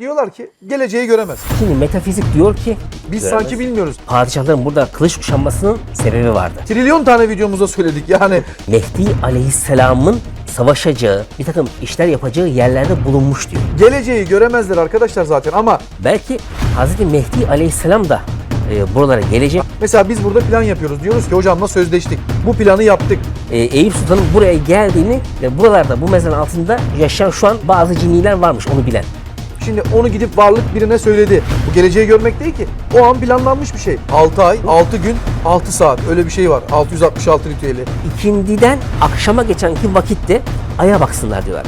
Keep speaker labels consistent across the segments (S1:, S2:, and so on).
S1: Diyorlar ki geleceği göremez.
S2: Şimdi metafizik diyor ki
S1: Biz
S2: Göremez.
S1: sanki bilmiyoruz.
S2: padişahların burada kılıç kuşanmasının sebebi vardı.
S1: Trilyon tane videomuzda söyledik yani.
S2: Mehdi aleyhisselamın savaşacağı, bir takım işler yapacağı yerlerde bulunmuş diyor.
S1: Geleceği göremezler arkadaşlar zaten ama
S2: Belki Hazreti Mehdi aleyhisselam da e, buralara gelecek.
S1: mesela biz burada plan yapıyoruz. Diyoruz ki hocamla sözleştik. Bu planı yaptık.
S2: E, Eyüp Sultan'ın buraya geldiğini ve buralarda bu mezarın altında yaşayan şu an bazı cinniler varmış onu bilen.
S1: Şimdi onu gidip varlık birine söyledi. Bu geleceği görmek değil ki. O an planlanmış bir şey. 6 ay, 6 gün, 6 saat öyle bir şey var. 666 ritüeli.
S2: İkindiden akşama geçenki vakitte aya baksınlar diyorlar.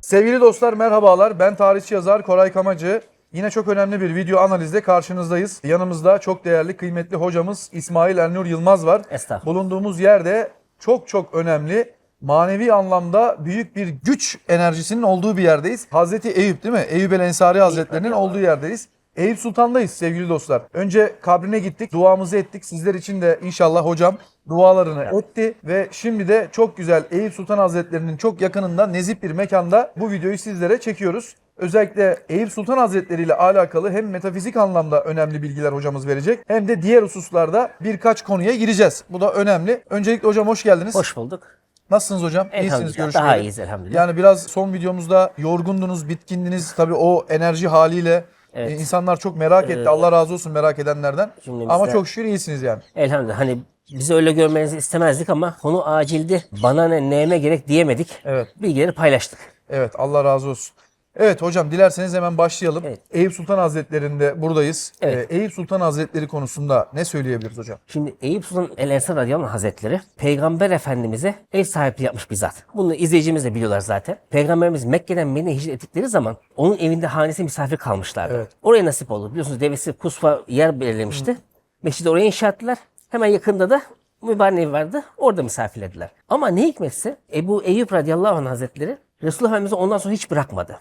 S1: Sevgili dostlar merhabalar. Ben tarihçi yazar Koray Kamacı. Yine çok önemli bir video analizde karşınızdayız. Yanımızda çok değerli, kıymetli hocamız İsmail Elnur Yılmaz var.
S2: Estağfurullah.
S1: Bulunduğumuz yerde çok çok önemli, manevi anlamda büyük bir güç enerjisinin olduğu bir yerdeyiz. Hazreti Eyüp değil mi? Eyüp el Ensari Hazretlerinin olduğu yerdeyiz. Eyüp Sultan'dayız sevgili dostlar. Önce kabrine gittik, duamızı ettik. Sizler için de inşallah hocam dualarını etti ve şimdi de çok güzel Eyüp Sultan Hazretlerinin çok yakınında nezih bir mekanda bu videoyu sizlere çekiyoruz. Özellikle Eyüp Sultan Hazretleri ile alakalı hem metafizik anlamda önemli bilgiler hocamız verecek hem de diğer hususlarda birkaç konuya gireceğiz. Bu da önemli. Öncelikle hocam hoş geldiniz.
S2: Hoş bulduk.
S1: Nasılsınız hocam? İyisiniz görüşmeleri.
S2: Daha iyiyiz elhamdülillah.
S1: Yani biraz son videomuzda yorgundunuz, bitkindiniz. Tabii o enerji haliyle
S2: Evet.
S1: e, insanlar çok merak etti. Allah razı olsun merak edenlerden.
S2: Cümlemizde-
S1: Ama çok şükür iyisiniz yani.
S2: Elhamdülillah. Hani bizi öyle görmenizi istemezdik ama konu acildi. Bana ne neyime gerek diyemedik.
S1: Evet.
S2: Bilgileri paylaştık.
S1: Evet Allah razı olsun. Evet hocam dilerseniz hemen başlayalım.
S2: Evet.
S1: Eyüp Sultan Hazretleri'nde buradayız.
S2: Evet.
S1: Ee, Eyüp Sultan Hazretleri konusunda ne söyleyebiliriz hocam?
S2: Şimdi Eyüp Sultan El Ensar Radıyallahu anh Hazretleri Peygamber Efendimiz'e ev sahipliği yapmış bir zat. Bunu izleyicimiz de biliyorlar zaten. Peygamberimiz Mekke'den Medine'ye hicret ettikleri zaman onun evinde hanesi misafir kalmışlardı.
S1: Evet.
S2: Oraya nasip oldu. Biliyorsunuz devesi Kusfa yer belirlemişti. Mescidi oraya inşa ettiler. Hemen yakında da mübarek vardı. Orada misafirlediler. Ama ne hikmetse Ebu Eyüp radıyallahu anh hazretleri Resulullah Efendimiz'i ondan sonra hiç bırakmadı.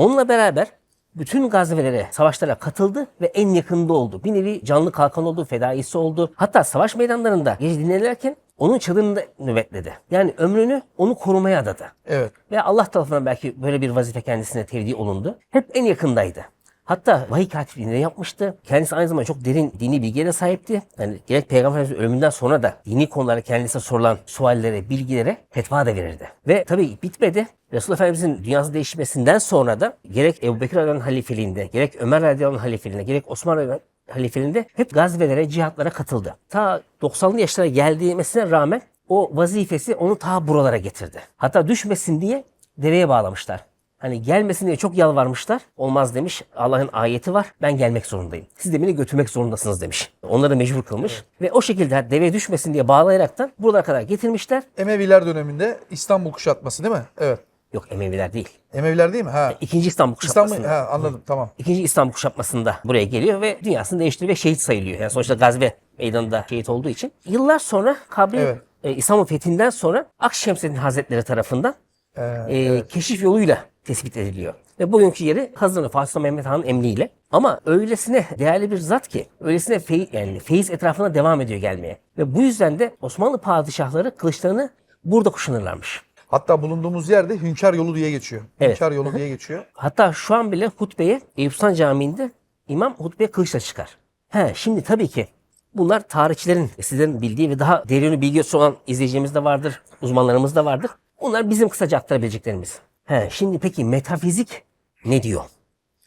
S2: Onunla beraber bütün gazvelere, savaşlara katıldı ve en yakında oldu. Bir nevi canlı kalkan oldu, fedaisi oldu. Hatta savaş meydanlarında gece dinlenirken onun çadırında nöbetledi. Yani ömrünü onu korumaya adadı.
S1: Evet.
S2: Ve Allah tarafından belki böyle bir vazife kendisine tevdi olundu. Hep en yakındaydı. Hatta vahiy katipliğini de yapmıştı. Kendisi aynı zamanda çok derin dini bilgiye sahipti. Yani gerek Peygamber Efendimiz'in ölümünden sonra da dini konulara kendisine sorulan suallere, bilgilere fetva da verirdi. Ve tabii bitmedi. Resulullah Efendimiz'in dünyası değişmesinden sonra da gerek Ebu Bekir Radyalı'nın halifeliğinde, gerek Ömer Radyalı'nın halifeliğinde, gerek Osman Radyalı'nın halifeliğinde hep gazvelere, cihatlara katıldı. Ta 90'lı yaşlara geldiğimesine rağmen o vazifesi onu ta buralara getirdi. Hatta düşmesin diye deveye bağlamışlar. Hani gelmesin diye çok yalvarmışlar. Olmaz demiş. Allah'ın ayeti var. Ben gelmek zorundayım. Siz de beni götürmek zorundasınız demiş. Onları mecbur kılmış. Ve o şekilde deve düşmesin diye bağlayaraktan buralara kadar getirmişler.
S1: Emeviler döneminde İstanbul kuşatması değil mi? Evet.
S2: Yok Emeviler değil.
S1: Emeviler değil mi? Ha.
S2: İkinci İstanbul kuşatmasında.
S1: İstanbul. Ha anladım tamam.
S2: İkinci İstanbul kuşatmasında buraya geliyor ve dünyasını değiştiriyor ve şehit sayılıyor. Yani sonuçta gazve meydanında şehit olduğu için. Yıllar sonra kabri
S1: Evet.
S2: e, İstanbul fethinden sonra Akşemseddin Hazretleri tarafından
S1: Ee,
S2: e, keşif yoluyla tespit ediliyor. Ve bugünkü yeri Hazreti Fatih Sultan Mehmet Han'ın emriyle. Ama öylesine değerli bir zat ki, öylesine feyiz, yani feyiz etrafına devam ediyor gelmeye. Ve bu yüzden de Osmanlı padişahları kılıçlarını burada kuşanırlarmış.
S1: Hatta bulunduğumuz yerde Hünkar yolu diye geçiyor.
S2: Evet.
S1: Hünkar yolu diye geçiyor.
S2: Hatta şu an bile hutbeye Eyüp Sultan Camii'nde imam hutbeye kılıçla çıkar. He, şimdi tabii ki bunlar tarihçilerin, sizlerin bildiği ve daha derin bilgisi olan izleyicilerimiz de vardır, uzmanlarımız da vardır. Bunlar bizim kısaca aktarabileceklerimiz. He, şimdi peki metafizik ne diyor?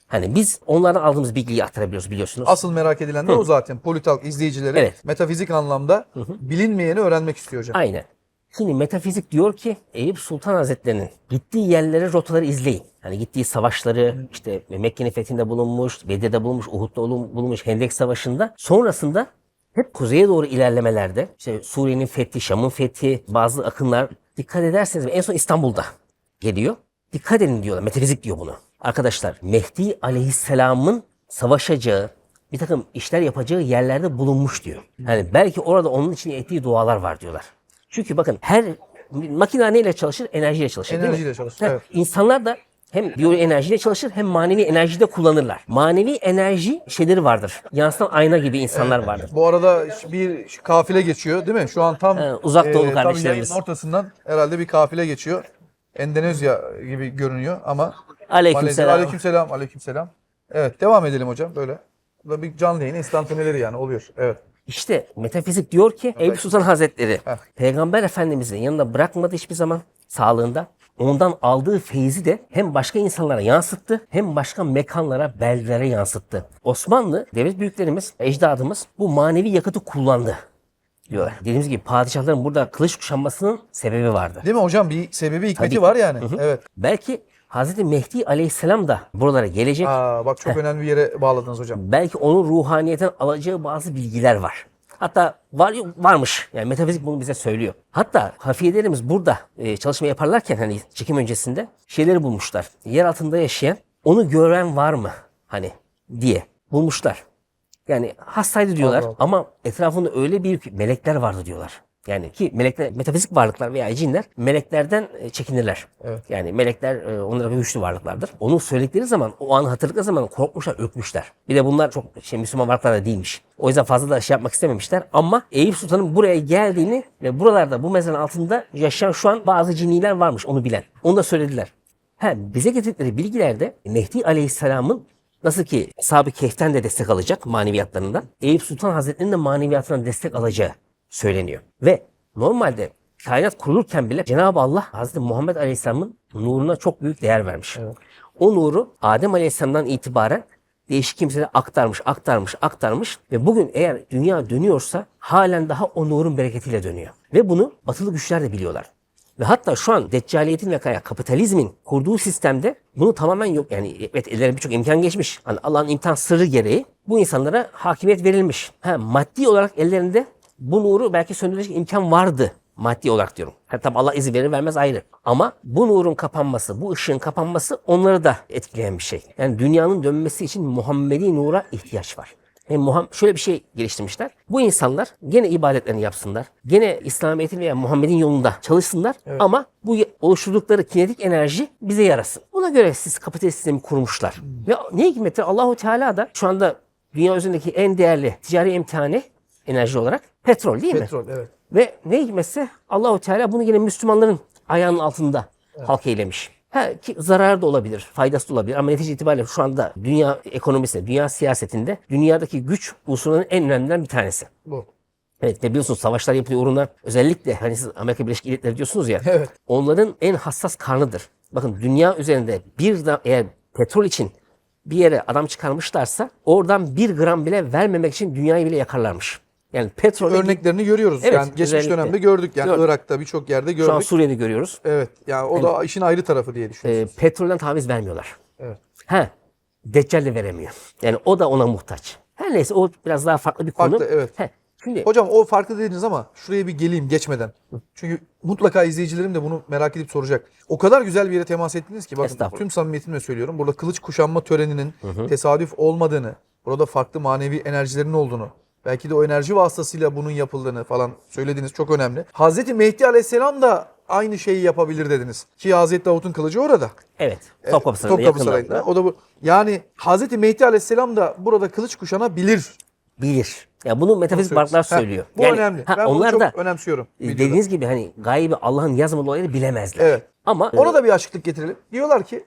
S2: Hani biz onlardan aldığımız bilgiyi aktarabiliyoruz biliyorsunuz.
S1: Asıl merak edilen de o zaten. Politalk izleyicileri
S2: Evet.
S1: metafizik anlamda bilinmeyeni öğrenmek istiyor hocam.
S2: Aynen. Şimdi metafizik diyor ki Eyüp Sultan Hazretleri'nin gittiği yerlere rotaları izleyin. Hani gittiği savaşları işte Mekke'nin fethinde bulunmuş, Bedir'de bulunmuş, Uhud'da bulun- bulunmuş, Hendek Savaşı'nda. Sonrasında hep kuzeye doğru ilerlemelerde işte Suriye'nin fethi, Şam'ın fethi, bazı akınlar dikkat ederseniz en son İstanbul'da geliyor. Dikkat edin diyorlar. Metafizik diyor bunu. Arkadaşlar Mehdi Aleyhisselam'ın savaşacağı, bir takım işler yapacağı yerlerde bulunmuş diyor. Yani belki orada onun için ettiği dualar var diyorlar. Çünkü bakın her makine neyle çalışır? Enerjiyle çalışır değil mi?
S1: Enerjiyle çalışır,
S2: Ha,
S1: evet.
S2: İnsanlar da hem biyoenerjiyle çalışır hem manevi enerjide kullanırlar. Manevi enerji şeyleri vardır. Yansıtan ayna gibi insanlar vardır.
S1: Bu arada bir kafile geçiyor değil mi? Şu an tam
S2: He, uzak doğulu
S1: tabii
S2: kardeşlerimiz.
S1: yayının ortasından herhalde bir kafile geçiyor. Endonezya gibi görünüyor ama
S2: Aleykümselam.
S1: Aleykümselam. Aleykümselam. Evet devam edelim hocam böyle. Bu da bir canlı yayın instantaneleri yani oluyor. Evet.
S2: İşte metafizik diyor ki Eyüp Sultan Hazretleri
S1: Heh.
S2: Peygamber Efendimizin yanında bırakmadı hiçbir zaman sağlığında. Ondan aldığı feyzi de hem başka insanlara yansıttı hem başka mekanlara, beldelere yansıttı. Osmanlı devlet büyüklerimiz, ecdadımız bu manevi yakıtı kullandı diyorlar. Dediğimiz gibi padişahların burada kılıç kuşanmasının sebebi vardı.
S1: Değil mi hocam? Bir sebebi hikmeti
S2: Tabii.
S1: var yani. Evet.
S2: Belki Hazreti Mehdi Aleyhisselam da buralara gelecek.
S1: Aa, bak çok önemli bir yere bağladınız hocam.
S2: belki onun ruhaniyetten alacağı bazı bilgiler var. Hatta var varmış. Yani metafizik bunu bize söylüyor. Hatta hafiyelerimiz burada e, çalışma yaparlarken hani çekim öncesinde şeyleri bulmuşlar. Yer altında yaşayan onu gören var mı hani diye bulmuşlar. Yani hastaydı diyorlar
S1: Allah
S2: ama etrafında öyle büyük melekler vardı diyorlar. Yani ki melekler, metafizik varlıklar veya cinler meleklerden e, çekinirler.
S1: Evet.
S2: Yani melekler e, onlara güçlü varlıklardır. Onu söyledikleri zaman, o anı hatırladıkları zaman korkmuşlar, ürkmüşler. Bir de bunlar çok şey Müslüman varlıklar da değilmiş. O yüzden fazla da şey yapmak istememişler. Ama Eyüp Sultan'ın buraya geldiğini ve buralarda bu mezarın altında yaşayan şu an bazı cinniler varmış onu bilen. Onu da söylediler. Ha, bize getirdikleri bilgilerde Mehdi Aleyhisselam'ın Nasıl ki Sahabe Kehf'ten de destek alacak maneviyatlarından, Eyüp Sultan Hazretleri'nin de maneviyatından destek alacağı söyleniyor. Ve normalde kainat kurulurken bile Cenab-ı Allah Hazreti Muhammed Aleyhisselam'ın nuruna çok büyük değer vermiş. O nuru Adem Aleyhisselam'dan itibaren değişik kimselere aktarmış, aktarmış, aktarmış ve bugün eğer dünya dönüyorsa halen daha o nurun bereketiyle dönüyor. Ve bunu batılı güçler de biliyorlar. Ve hatta şu an deccaliyetin ve kapitalizmin kurduğu sistemde bunu tamamen yok. Yani evet ellerine birçok imkan geçmiş. Hani Allah'ın imtihan sırrı gereği bu insanlara hakimiyet verilmiş. Ha, maddi olarak ellerinde bu nuru belki söndürecek imkan vardı. Maddi olarak diyorum. Ha, tabi Allah izin verir vermez ayrı. Ama bu nurun kapanması, bu ışığın kapanması onları da etkileyen bir şey. Yani dünyanın dönmesi için Muhammedi nura ihtiyaç var. Hem Muham şöyle bir şey geliştirmişler. Bu insanlar gene ibadetlerini yapsınlar. Gene İslamiyet'in veya Muhammed'in yolunda çalışsınlar. Ama bu oluşturdukları kinetik enerji bize yarasın. Buna göre siz kapitalist sistemi kurmuşlar. Ve ne hikmeti Allahu Teala da şu anda dünya üzerindeki en değerli ticari imtihanı enerji olarak petrol değil mi?
S1: Petrol evet.
S2: Ve ne hikmetse Allahu Teala bunu yine Müslümanların ayağının altında halk eylemiş. Ha, ki zararı da olabilir, faydası da olabilir ama netice itibariyle şu anda dünya ekonomisinde, dünya siyasetinde dünyadaki güç unsurlarının en önemlilerinden bir tanesi.
S1: Bu.
S2: Evet ve biliyorsunuz savaşlar yapılıyor uğruna özellikle hani siz Amerika Birleşik Devletleri diyorsunuz ya
S1: Evet.
S2: onların en hassas karnıdır. Bakın dünya üzerinde bir da eğer petrol için bir yere adam çıkarmışlarsa oradan bir gram bile vermemek için dünyayı bile yakarlarmış. Yani petrol
S1: Örneklerini görüyoruz.
S2: Evet,
S1: yani geçmiş
S2: özellikle.
S1: dönemde gördük. Yani
S2: Gördük.
S1: Irak'ta birçok yerde
S2: şu an
S1: gördük.
S2: Suriye'de görüyoruz.
S1: Evet. Yani o da işin ayrı tarafı diye
S2: e,
S1: düşünüyorsunuz.
S2: petrolden taviz vermiyorlar.
S1: Evet.
S2: Ha, Deccal de veremiyor. Yani o da ona muhtaç. Her neyse o biraz daha farklı bir konu.
S1: Farklı, evet.
S2: He, şimdi
S1: Hocam o farklı dediniz ama şuraya bir geleyim geçmeden. Çünkü mutlaka izleyicilerim de bunu merak edip soracak. O kadar güzel bir yere temas ettiniz ki bakın tüm samimiyetimle söylüyorum. Burada kılıç kuşanma töreninin tesadüf olmadığını, burada farklı manevi enerjilerin olduğunu, belki de o enerji vasıtasıyla bunun yapıldığını falan söylediniz. Çok önemli. Hazreti Mehdi Aleyhisselam da aynı şeyi yapabilir dediniz. Ki Hazreti Davut'un kılıcı orada.
S2: evet Topkapı Sarayı'nda
S1: Topkapı Sarayı'nda. O da bu. Yani Hazreti Mehdi Aleyhisselam da burada kılıç kuşanabilir.
S2: bilir. Ya bunu metafizik varlıklar
S1: Heh,
S2: söylüyor.
S1: Bu
S2: Yani,
S1: önemli.
S2: ha,
S1: ben
S2: onlar
S1: bunu
S2: da
S1: çok önemsiyorum.
S2: e,
S1: videoda.
S2: dediğiniz gibi hani gaybi Allah'ın yazmadığı olayları bilemezler.
S1: Evet.
S2: Ama
S1: Ona da bir açıklık getirelim. Diyorlar ki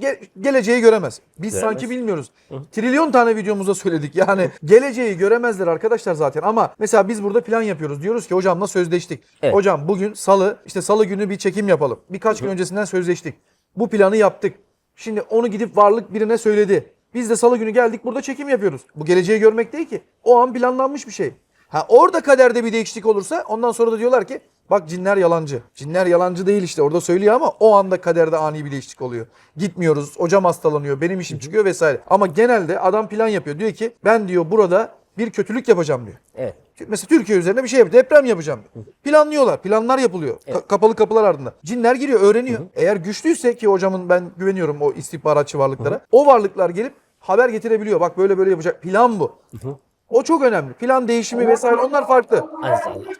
S1: ge- geleceği göremez. Biz
S2: Göremez.
S1: sanki bilmiyoruz. Trilyon tane videomuzda söyledik. Yani geleceği göremezler arkadaşlar zaten ama mesela biz burada plan yapıyoruz. Diyoruz ki hocamla sözleştik.
S2: Evet.
S1: Hocam bugün salı işte salı günü bir çekim yapalım. Birkaç gün öncesinden sözleştik. Bu planı yaptık. Şimdi onu gidip varlık birine söyledi. Biz de salı günü geldik burada çekim yapıyoruz. Bu geleceği görmek değil ki. O an planlanmış bir şey. Ha orada kaderde bir değişiklik olursa ondan sonra da diyorlar ki bak cinler yalancı. Cinler yalancı değil işte orada söylüyor ama o anda kaderde ani bir değişiklik oluyor. Gitmiyoruz hocam hastalanıyor benim işim çıkıyor vesaire. Ama genelde adam plan yapıyor diyor ki ben diyor burada bir kötülük yapacağım diyor.
S2: evet.
S1: Mesela Türkiye üzerine bir şey yap, deprem yapacağım. Planlıyorlar, planlar yapılıyor. Ka- kapalı kapılar ardında. Cinler giriyor, öğreniyor. Eğer güçlüyse ki hocamın ben güveniyorum o istihbaratçı varlıklara. O varlıklar gelip haber getirebiliyor. Bak böyle böyle yapacak. Plan bu. O çok önemli. Plan değişimi vesaire onlar farklı.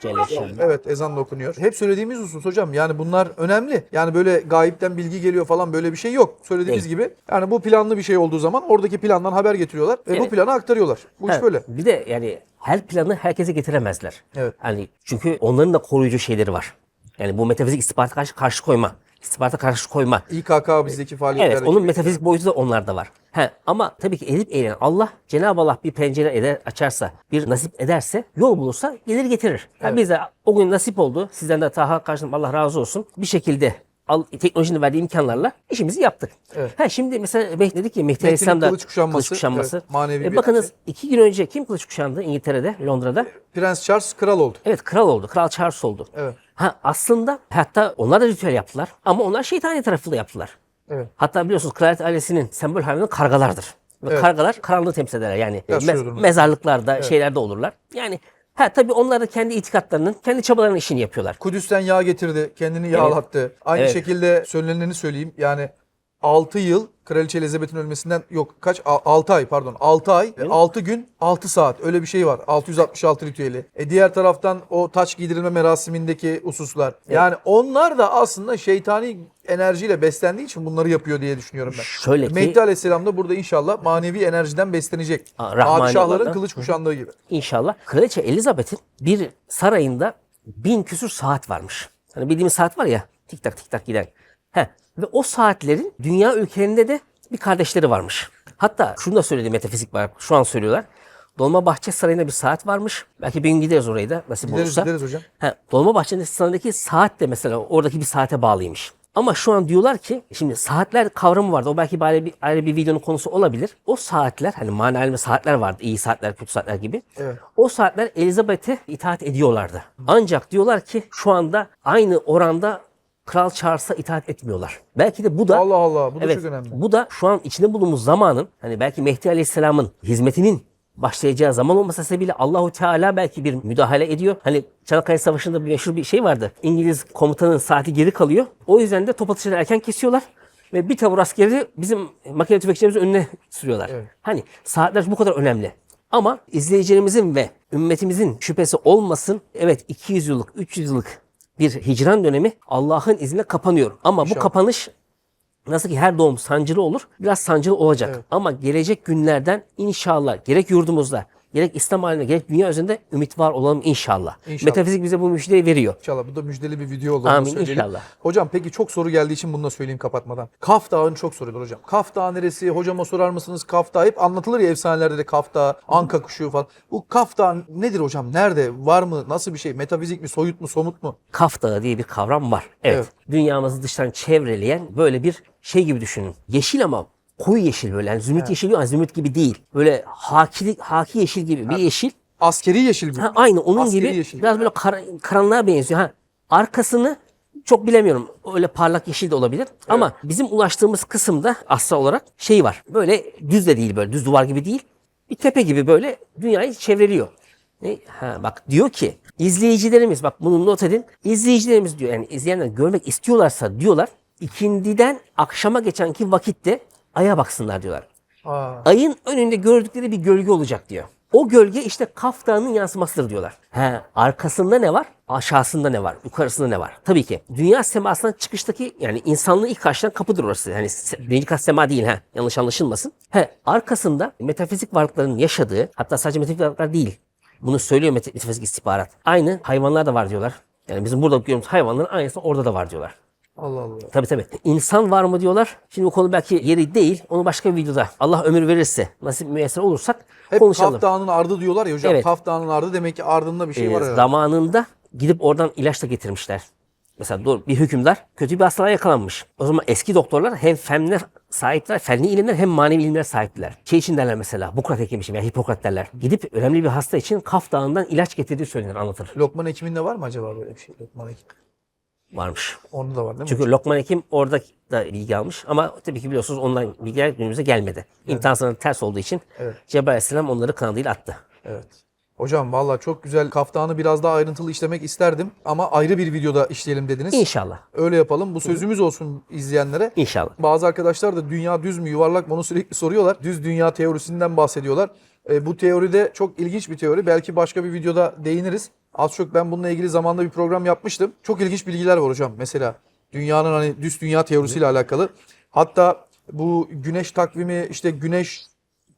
S2: Celle Şanlı.
S1: Evet ezan da okunuyor. Hep söylediğimiz husus hocam. Yani bunlar önemli. Yani böyle gayipten bilgi geliyor falan böyle bir şey yok. Söylediğimiz gibi. Yani bu planlı bir şey olduğu zaman oradaki plandan haber getiriyorlar ve bu
S2: Evet.
S1: planı aktarıyorlar. Bu iş
S2: Ha,
S1: böyle.
S2: Bir de yani her planı herkese getiremezler.
S1: Evet.
S2: Hani çünkü onların da koruyucu şeyleri var. Yani bu metafizik istihbarata karşı karşı koyma. İstihbarata karşı koyma.
S1: İKK bizdeki faaliyetler.
S2: Evet onun metafizik boyutu da onlarda var. He, ama tabii ki edip eğlen Allah Cenab-ı Allah bir pencere eder, açarsa, bir nasip ederse, yol bulursa gelir getirir. Ha, bize o gün nasip oldu. Sizden de Taha karşılığında Allah razı olsun. Bir şekilde al, teknolojinin verdiği imkanlarla işimizi yaptık.
S1: Evet.
S2: Ha, şimdi mesela dedik ki Mehdi Aleyhisselam da
S1: kılıç kuşanması,
S2: kılıç kuşanması.
S1: evet, manevi
S2: E,
S1: bir
S2: bakınız
S1: hadise.
S2: iki gün önce kim kılıç kuşandı İngiltere'de, Londra'da?
S1: Prens Charles kral oldu.
S2: Evet kral oldu. Kral Charles oldu.
S1: Evet.
S2: Ha aslında hatta onlar da ritüel yaptılar ama onlar şeytani tarafıyla yaptılar.
S1: Evet.
S2: Hatta biliyorsunuz kraliyet ailesinin sembol hayvanı kargalardır. Ve
S1: Evet.
S2: kargalar karanlığı temsil ederler. Yani mez-
S1: mu?
S2: mezarlıklarda, şeylerde olurlar. Yani ha tabii onlar da kendi itikatlarının, kendi çabalarının işini yapıyorlar.
S1: Kudüs'ten yağ getirdi. Kendini yağlattı. Aynı
S2: Evet.
S1: şekilde söylenenini söyleyeyim. Yani 6 yıl Kraliçe Elizabeth'in ölmesinden yok kaç 6 ay pardon 6 ay 6 gün 6 saat öyle bir şey var 666 ritüeli. E diğer taraftan o taç giydirilme merasimindeki hususlar. Yani onlar da aslında şeytani enerjiyle beslendiği için bunları yapıyor diye düşünüyorum ben.
S2: Şöyle ki
S1: Mehdi Aleyhisselam da burada inşallah manevi enerjiden beslenecek.
S2: Rahmani
S1: Padişahların kılıç kuşandığı gibi.
S2: inşallah Kraliçe Elizabeth'in bir sarayında bin küsür saat varmış. Hani bildiğimiz saat var ya tik tak tik tak giden. He. Ve o saatlerin dünya ülkelerinde de bir kardeşleri varmış. Hatta şunu da söyledi metafizik var. Şu an söylüyorlar. Dolmabahçe Sarayı'nda bir saat varmış. Belki bir gün gideriz oraya da nasip
S1: Gideriz
S2: olursa.
S1: gideriz hocam.
S2: Ha, Dolmabahçe'nin sarayındaki saat de mesela oradaki bir saate bağlıymış. Ama şu an diyorlar ki şimdi saatler kavramı vardı. O belki ayrı bir, ayrı bir videonun konusu olabilir. O saatler hani manalı saatler vardı. iyi saatler, kötü saatler gibi.
S1: Evet.
S2: O saatler Elizabeth'e itaat ediyorlardı. Ancak diyorlar ki şu anda aynı oranda Kral Charles'a itaat etmiyorlar. Belki de bu da
S1: Allah Allah bu da
S2: evet,
S1: çok önemli.
S2: bu da şu an içinde bulunduğumuz zamanın hani belki Mehdi Aleyhisselam'ın hizmetinin başlayacağı zaman olmasa sebebiyle Allahu Teala belki bir müdahale ediyor. Hani Çanakkale Savaşı'nda bir meşhur bir şey vardı. İngiliz komutanın saati geri kalıyor. O yüzden de top atışını erken kesiyorlar. Ve bir tavır askeri bizim makine tüfekçilerimizin önüne sürüyorlar.
S1: Evet.
S2: Hani saatler bu kadar önemli. Ama izleyicilerimizin ve ümmetimizin şüphesi olmasın. Evet 200 yıllık, 300 yıllık bir hicran dönemi Allah'ın izniyle kapanıyor. Ama bu
S1: İnşallah.
S2: kapanış Nasıl ki her doğum sancılı olur, biraz sancılı olacak.
S1: Evet.
S2: Ama gelecek günlerden inşallah gerek yurdumuzda, gerek İslam aleminde, gerek dünya üzerinde ümit var olalım inşallah.
S1: İnşallah.
S2: Metafizik bize bu müjdeyi veriyor.
S1: İnşallah bu da müjdeli bir video onu
S2: Amin,
S1: söyleyelim.
S2: inşallah.
S1: Hocam peki çok soru geldiği için bunu da söyleyeyim kapatmadan. Kaf Dağı'nı çok soruyorlar hocam. Kaf Dağı neresi? Hocama sorar mısınız? Kaf Dağı hep anlatılır ya efsanelerde de Kaf Dağı, Anka kuşu falan. Bu Kaf Dağı nedir hocam? Nerede? Var mı? Nasıl bir şey? Metafizik mi? Soyut mu? Somut mu?
S2: Kaf Dağı diye bir kavram var. Evet.
S1: Evet.
S2: Dünyamızı dıştan çevreleyen böyle bir şey gibi düşünün. Yeşil ama koyu yeşil böyle. Yani zümrüt yeşil yok zümrüt gibi değil. Böyle haki, haki yeşil gibi bir yeşil.
S1: Askeri yeşil mi?
S2: Ha, aynı onun
S1: Askeri
S2: gibi
S1: yeşil.
S2: biraz böyle kar- karanlığa benziyor. Ha, arkasını çok bilemiyorum. Öyle parlak yeşil de olabilir. Ama bizim ulaştığımız kısımda asla olarak şey var. Böyle düz de değil böyle düz duvar gibi değil. Bir tepe gibi böyle dünyayı çevreliyor. Ne? Ha, bak diyor ki izleyicilerimiz bak bunu not edin. İzleyicilerimiz diyor yani izleyenler görmek istiyorlarsa diyorlar ikindiden akşama geçenki vakitte aya baksınlar diyorlar
S1: Aa,
S2: ayın önünde gördükleri bir gölge olacak diyor. O gölge işte Kaf Dağı'nın yansımasıdır diyorlar. He, arkasında ne var? Aşağısında ne var? Yukarısında ne var? Tabii ki. Dünya semasından çıkıştaki yani insanlığı ilk karşılayan kapıdır orası. Yani birinci kat sema değil ha. Yanlış anlaşılmasın. He, arkasında metafizik varlıkların yaşadığı hatta sadece metafizik varlıklar değil. Bunu söylüyor meta- metafizik istihbarat. Aynı hayvanlar da var diyorlar. Yani bizim burada gördüğümüz hayvanların aynısı orada da var diyorlar.
S1: Allah Allah.
S2: Tabii tabii. İnsan var mı diyorlar. Şimdi bu konu belki yeri değil. Onu başka bir videoda Allah ömür verirse, nasip müyesser olursak
S1: Hep
S2: konuşalım.
S1: Kaf Dağı'nın ardı diyorlar ya hocam.
S2: Evet.
S1: Kaf ardı demek ki ardında bir şey
S2: Ee,
S1: var herhalde.
S2: zamanında gidip oradan ilaç da getirmişler. Mesela dur, bir hükümdar kötü bir hastalığa yakalanmış. O zaman eski doktorlar hem fenler sahipler, fenli ilimler hem manevi ilimler sahiptiler. Şey için derler mesela, Bukrat hekimi için veya Hipokrat derler. Gidip önemli bir hasta için Kaf Dağı'ndan ilaç getirdiği söylenir, anlatır.
S1: Lokman Hekim'inde var mı acaba böyle bir şey? Lokman Hekim.
S2: Varmış.
S1: Onda da var değil mi?
S2: Çünkü Lokman Hekim orada da bilgi almış ama tabii ki biliyorsunuz ondan bilgiler günümüze gelmedi. İmtihan sınavı ters olduğu için
S1: Evet.
S2: Cebrail Aleyhisselam onları kanadıyla attı.
S1: Evet. Hocam valla çok güzel kaftanı biraz daha ayrıntılı işlemek isterdim ama ayrı bir videoda işleyelim dediniz.
S2: İnşallah.
S1: Öyle yapalım. Bu sözümüz olsun izleyenlere.
S2: İnşallah.
S1: Bazı arkadaşlar da dünya düz mü yuvarlak mı onu sürekli soruyorlar. Düz dünya teorisinden bahsediyorlar. E, bu teoride çok ilginç bir teori. Belki başka bir videoda değiniriz. Az çok ben bununla ilgili zamanda bir program yapmıştım. Çok ilginç bilgiler var hocam. Mesela dünyanın hani düz dünya teorisiyle alakalı. Hatta bu güneş takvimi işte güneş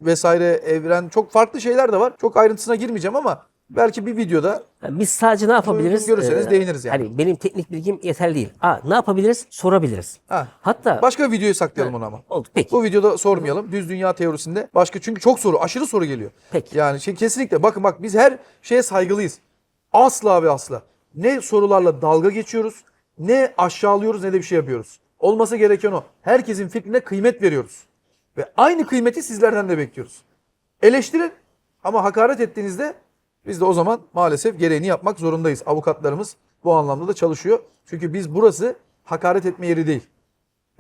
S1: vesaire evren çok farklı şeyler de var. Çok ayrıntısına girmeyeceğim ama belki bir videoda
S2: Yani biz sadece ne yapabiliriz?
S1: Görürseniz
S2: Ee,
S1: değiniriz yani.
S2: Hani benim teknik bilgim yeterli değil. Aa, ne yapabiliriz? Sorabiliriz.
S1: ha,
S2: Hatta
S1: başka bir videoyu saklayalım onu ama.
S2: oldu. Peki.
S1: Bu videoda sormayalım. Düz dünya teorisinde başka çünkü çok soru, aşırı soru geliyor.
S2: Peki.
S1: Yani şey, kesinlikle bakın bak biz her şeye saygılıyız. Asla ve asla. Ne sorularla dalga geçiyoruz, ne aşağılıyoruz ne de bir şey yapıyoruz. Olması gereken o. Herkesin fikrine kıymet veriyoruz. Ve aynı kıymeti sizlerden de bekliyoruz. Eleştirin ama hakaret ettiğinizde biz de o zaman maalesef gereğini yapmak zorundayız. Avukatlarımız bu anlamda da çalışıyor. Çünkü biz burası hakaret etme yeri değil.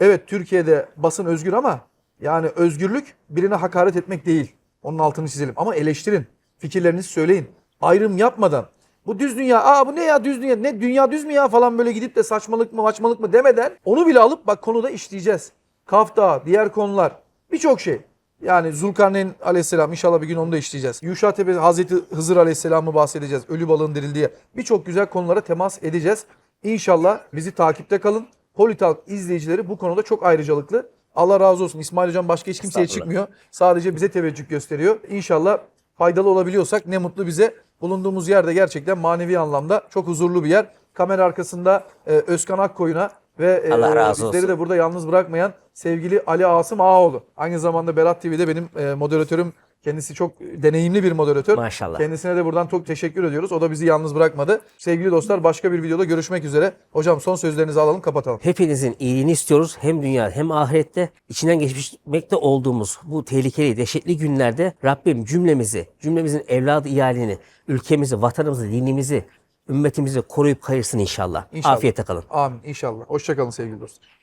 S1: Evet Türkiye'de basın özgür ama yani özgürlük birine hakaret etmek değil. Onun altını çizelim. Ama eleştirin. Fikirlerinizi söyleyin. Ayrım yapmadan. Bu düz dünya, aa bu ne ya düz dünya, ne dünya düz mü ya falan böyle gidip de saçmalık mı maçmalık mı demeden onu bile alıp bak konuda işleyeceğiz. Kafta, diğer konular, birçok şey. Yani Zulkarneyn aleyhisselam inşallah bir gün onu da işleyeceğiz. Yuşatepe Hazreti Hızır aleyhisselamı bahsedeceğiz. Ölü balığın dirildiği. Birçok güzel konulara temas edeceğiz. İnşallah bizi takipte kalın. Politalk izleyicileri bu konuda çok ayrıcalıklı. Allah razı olsun. İsmail Hocam başka hiç kimseye çıkmıyor. Sadece bize teveccüh gösteriyor. İnşallah faydalı olabiliyorsak ne mutlu bize. Bulunduğumuz yerde gerçekten manevi anlamda çok huzurlu bir yer. Kamera arkasında e, Özkan Akkoyun'a ve e,
S2: Allah razı
S1: bizleri
S2: olsun.
S1: de burada yalnız bırakmayan sevgili Ali Asım Ağaoğlu. Aynı zamanda Berat TV'de benim e, moderatörüm. Kendisi çok deneyimli bir moderatör.
S2: Maşallah.
S1: Kendisine de buradan çok teşekkür ediyoruz. O da bizi yalnız bırakmadı. Sevgili dostlar başka bir videoda görüşmek üzere. Hocam son sözlerinizi alalım kapatalım.
S2: Hepinizin iyiliğini istiyoruz. Hem dünya hem ahirette içinden geçmekte olduğumuz bu tehlikeli, dehşetli günlerde Rabbim cümlemizi, cümlemizin evladı iyalini, ülkemizi, vatanımızı, dinimizi, ümmetimizi koruyup kayırsın inşallah.
S1: İnşallah.
S2: Afiyette kalın.
S1: Amin inşallah. Hoşçakalın sevgili dostlar.